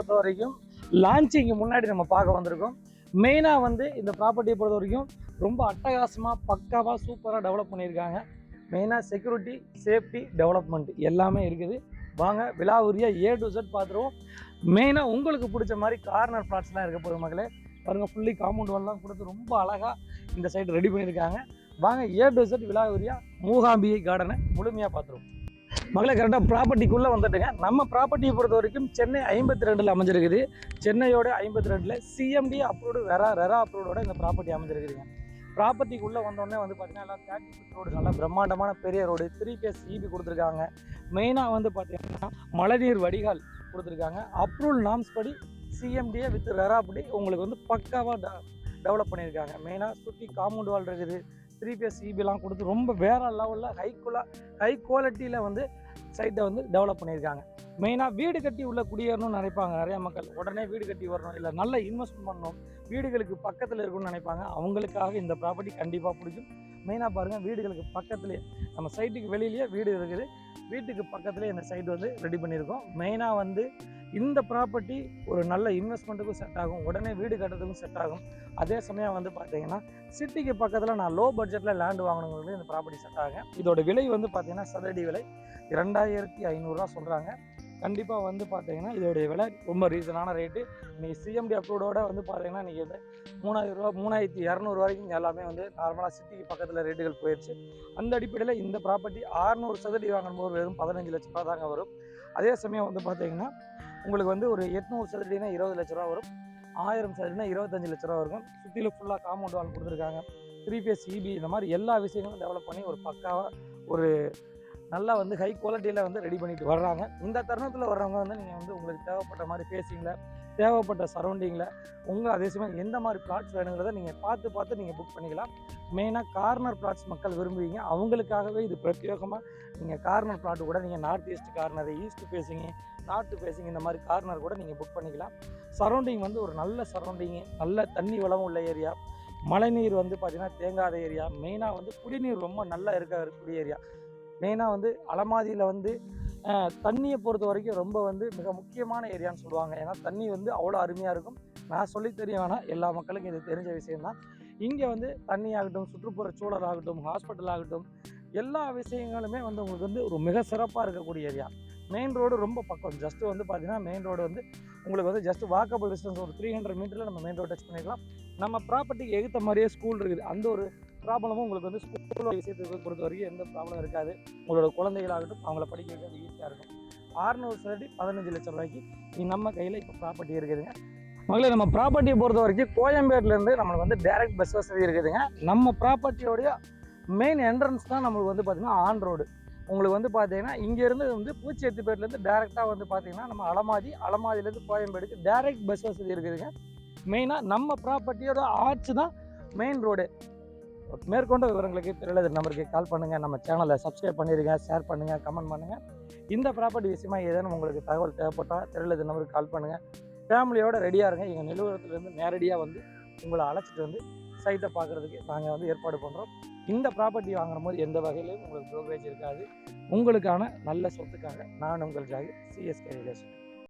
பொறுத்த வரைக்கும் லான்ச்சிங்கு முன்னாடி நம்ம பார்க்க வந்திருக்கோம். மெயினாக வந்து இந்த ப்ராப்பர்ட்டியை பொறுத்த வரைக்கும் ரொம்ப அட்டகாசமாக பக்காவாக சூப்பராக டெவலப் பண்ணியிருக்காங்க. மெயினாக செக்யூரிட்டி சேஃப்டி டெவலப்மெண்ட் எல்லாமே இருக்குது. வாங்க விழாவுரியாக ஏ டு செட் பார்த்துருவோம். மெயினாக உங்களுக்கு பிடிச்ச மாதிரி கார்னர் பிளாட்ஸ்லாம் இருக்க போகுது மக்களே. பாருங்க ஃபுல்லி காம்பவுண்ட் வரலாம் கொடுத்து ரொம்ப அழகாக இந்த சைடு ரெடி பண்ணியிருக்காங்க. வாங்க ஏ டு செட் விழாவுரியாக மூகாம்பிகை கார்டனை முழுமையாக பார்த்துருவோம். மகளே கரெக்டாக ப்ராப்பர்ட்டிக்குள்ளே வந்துட்டுங்க. நம்ம ப்ராப்பர்ட்டியை பொறுத்த வரைக்கும் சென்னை ஐம்பத்தி ரெண்டில் அமைஞ்சிருக்குது. சென்னையோட ஐம்பத்தி ரெண்டில் சிஎம்டி அப்ரூவ்டு வெரா ரெரா அப்ரூவோட இந்த ப்ராப்பர்ட்டி அமைஞ்சிருக்குதுங்க. ப்ராப்பர்ட்டிக்குள்ளே வந்தோடனே வந்து பார்த்தீங்கன்னா எல்லாம் தேர்ட்டி ஃபீட் ரோடு நல்லா பிரம்மாண்டமான பெரிய ரோடு த்ரீ பேஸ் இபி கொடுத்துருக்காங்க. மெயினாக வந்து பார்த்தீங்கன்னா மழைநீர் வடிகால் கொடுத்துருக்காங்க. அப்ரூவல் நாம்ஸ் படி சிஎம்டிஏ வித் ரெரா படி உங்களுக்கு வந்து பக்காவாக டெவலப் பண்ணியிருக்காங்க. மெயினாக சுற்றி காம்பவுண்ட் வால் இருக்குது. த்ரீ பேஸ் இபிலாம் கொடுத்து ரொம்ப வேறு லெவலில் ஹை ஹை குவாலிட்டியில் வந்து சைட்டை வந்து டெவலப் பண்ணியிருக்காங்க. மெயினாக வீடு கட்டி உள்ள குடியேறணும்னு நினைப்பாங்க நிறைய மக்கள். உடனே வீடு கட்டி வரணும் இல்லை நல்ல இன்வெஸ்ட் பண்ணணும் வீடுகளுக்கு பக்கத்தில் இருக்கணும்னு நினைப்பாங்க. அவங்களுக்காக இந்த ப்ராப்பர்ட்டி கண்டிப்பாக பிடிக்கும். மெயினாக பாருங்கள் வீடுகளுக்கு பக்கத்துலேயே நம்ம சைட்டுக்கு வெளியிலேயே வீடு இருக்குது. வீட்டுக்கு பக்கத்துலேயே இந்த சைட் வந்து ரெடி பண்ணியிருக்கோம். மெயினாக வந்து இந்த ப்ராப்பர்ட்டி ஒரு நல்ல இன்வெஸ்ட்மெண்ட்டுக்கும் செட் ஆகும். உடனே வீடு கட்டுறதுக்கும் செட் ஆகும். அதே சமயம் வந்து பார்த்தீங்கன்னா சிட்டிக்கு பக்கத்தில் நான் லோ பட்ஜெட்டில் லேண்ட் வாங்கணுங்களுக்கு இந்த ப்ராப்பர்ட்டி செட் ஆகும். இதோட விலை வந்து பார்த்தீங்கன்னா சதடி விலை. ரெண்டாயிரத்தி ஐநூறுரூவா சொல்கிறாங்க கண்டிப்பாக வந்து பார்த்தீங்கன்னா இதோடைய விலை ரொம்ப ரீசனான ரேட்டு நீங்கள் சிஎம்டி அப்ரூவோட வந்து பார்த்தீங்கன்னா நீங்கள் வந்து மூணாயிரம் ரூபா மூணாயிரத்தி இரநூறு வரைக்கும் எல்லாமே வந்து நார்மலாக சிட்டிக்கு பக்கத்தில் ரேட்டுகள் போயிடுச்சு அந்த அடிப்படையில் இந்த ப்ராப்பர்ட்டி 600 சதுரடி வாங்கும்போது வெறும் பதினஞ்சு லட்ச ரூபா தாங்க வரும். அதே சமயம் வந்து பார்த்தீங்கன்னா உங்களுக்கு வந்து ஒரு எட்நூறு சதுரடினா இருபது லட்ச ரூபா வரும். ஆயிரம் சதுரடினா இருபத்தஞ்சு லட்ச ரூபா வரும். சுற்றிலும் ஃபுல்லாக காம்பவுண்ட் வால் கொடுத்துருக்காங்க. த்ரீ பேஸ் இபி இந்த மாதிரி எல்லா விஷயங்களும் டெவலப் பண்ணி ஒரு பக்காவாக ஒரு நல்லா வந்து ஹை குவாலிட்டியில் வந்து ரெடி பண்ணிட்டு வர்றாங்க. இந்த தருணத்தில் வர்றவங்க வந்து நீங்கள் வந்து உங்களுக்கு தேவைப்பட்ட மாதிரி ஃபேஸிங்கில் தேவைப்பட்ட சரௌண்டிங்கில் உங்கள் அதே சமயம் எந்த மாதிரி பிளாட்ஸ் வேணுங்கிறத நீங்கள் பார்த்து பார்த்து நீங்கள் புக் பண்ணிக்கலாம். மெயினாக கார்னர் பிளாட்ஸ் மக்கள் விரும்புவீங்க. அவங்களுக்காகவே இது பிரத்யேகமாக நீங்கள் கார்னர் பிளாட்டு கூட நீங்கள் north east corner east facing north பேசிங்க இந்த மாதிரி கார்னர் கூட நீங்கள் புக் பண்ணிக்கலாம். சரௌண்டிங் வந்து ஒரு நல்ல சரௌண்டிங்கு நல்ல தண்ணி வளம் உள்ள ஏரியா மழைநீர் வந்து பார்த்திங்கன்னா தேங்காத ஏரியா மெயினாக வந்து குடிநீர் ரொம்ப நல்லா இருக்க இருக்கக்கூடிய ஏரியா மெயினாக வந்து அலமாதியில் வந்து தண்ணியை பொறுத்த வரைக்கும் ரொம்ப வந்து மிக முக்கியமான ஏரியான்னு சொல்லுவாங்க. ஏன்னா தண்ணி வந்து அவ்வளோ அருமையாக இருக்கும். நான் சொல்லி தெரிய வேணாம் எல்லா மக்களுக்கும் இது தெரிஞ்ச விஷயம்தான். இங்கே வந்து தண்ணி ஆகட்டும் சுற்றுப்புற சூழல் ஆகட்டும் ஹாஸ்பிட்டல் ஆகட்டும் எல்லா விஷயங்களுமே வந்து உங்களுக்கு வந்து ஒரு மிக சிறப்பாக இருக்கக்கூடிய ஏரியா மெயின் ரோடு ரொம்ப பக்கம். ஜஸ்ட் வந்து பார்த்தீங்கன்னா மெயின் ரோடு வந்து உங்களுக்கு வந்து ஜஸ்ட் வாக்கபிள் டிஸ்டன்ஸ் ஒரு த்ரீ ஹண்ட்ரட் மீட்டரில் நம்ம மெயின் ரோடு டச் பண்ணிக்கலாம் நம்ம ப்ராப்பர்ட்டிக்கு எகுத்த மாதிரியே ஸ்கூல் இருக்குது. அந்த ஒரு ப்ராப்ளமும் உங்களுக்கு வந்து ஸ்கூல் விஷயத்தை பொறுத்த வரைக்கும் எந்த ப்ராப்ளம் இருக்காது. உங்களோட குழந்தைகளாகட்டும் அவங்கள படிக்க வைக்கிறது ஈஸியாக இருக்கும். ஆறுநூறு சதுரடி பதினஞ்சு லட்சம் ரூபாய்க்கு நீ நம்ம கையில் இப்போ ப்ராப்பர்ட்டி இருக்குதுங்க. மகளிர் நம்ம ப்ராப்பர்ட்டியை பொறுத்த வரைக்கும் கோயம்பேட்டிலேருந்து நம்மளுக்கு வந்து டைரக்ட் பஸ் வசதி இருக்குதுங்க. நம்ம ப்ராப்பர்ட்டியோடைய மெயின் என்ட்ரன்ஸ் தான் நம்மளுக்கு வந்து பார்த்திங்கன்னா ஆன் ரோடு உங்களுக்கு வந்து பார்த்தீங்கன்னா இங்கேருந்து வந்து பூச்சியத்துப்பேட்டிலேருந்து டேரெக்டாக வந்து பார்த்தீங்கன்னா நம்ம அலமாதி அலமாதிலேருந்து கோயம்பேடுக்கு டேரெக்ட் பஸ் வசதி இருக்குதுங்க. மெயினாக நம்ம ப்ராப்பர்ட்டியோட ஆர்ச்சு தான் மெயின் ரோடு மேற்கொண்ட விவரங்களுக்கு திருளது நம்பருக்கு கால் பண்ணுங்கள் நம்ம சேனலை சப்ஸ்கிரைப் பண்ணிடுங்க ஷேர் பண்ணுங்கள் கமெண்ட் பண்ணுங்கள் இந்த ப்ராப்பர்ட்டி விஷயமா ஏதேனும் உங்களுக்கு தகவல் தேவைப்பட்டால் திருளது நம்பருக்கு கால் பண்ணுங்கள் ஃபேமிலியோடு ரெடியாக இருங்க. எங்கள் நிலவரத்துலேருந்து நேரடியாக வந்து உங்களை அழைச்சிட்டு வந்து சைட்டை பார்க்குறதுக்கு நாங்கள் வந்து ஏற்பாடு பண்ணுறோம் இந்த ப்ராப்பர்ட்டி வாங்குற போது எந்த வகையிலையும் உங்களுக்கு ப்ரோக்ரேஜ் இருக்காது. உங்களுக்கான நல்ல சொத்துக்காக நான் உங்கள் ஜாகி சிஎஸ்கே ரிலேஷன்